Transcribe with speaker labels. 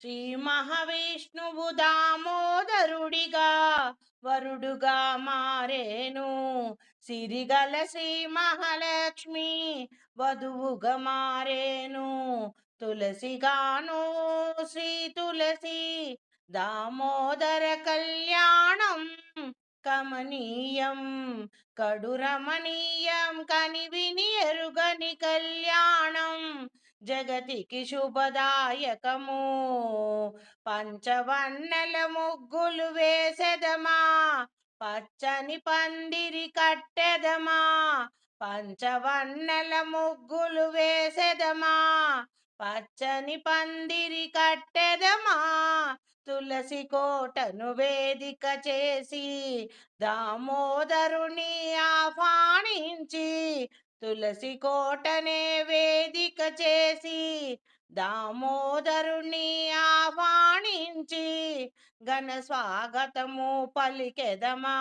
Speaker 1: శ్రీ మహావిష్ణువు దామోదరుడిగా వరుడుగా మారేను. సిరిగల శ్రీ మహాలక్ష్మి వధువుగా మారేను. తులసిగాను శ్రీ తులసి దామోదర కళ్యాణం కమనీయం. కడురమణీయం కనివిని ఎరుగని కల్ జగతికి శుభదాయకము పంచవన్నెల ముగ్గులు వేసెదమా? పచ్చని పందిరి కట్టెదమా? పంచవన్నెల ముగ్గులు వేసెదమా? పచ్చని పందిరి కట్టెదమా? తులసి కోటను వేదిక చేసి దామోదరుని ఆహ్వానించి తులసి కోటనే వేది చేసి దామోదరుని ఆహ్వానించి ఘన స్వాగతము పలికెదమా?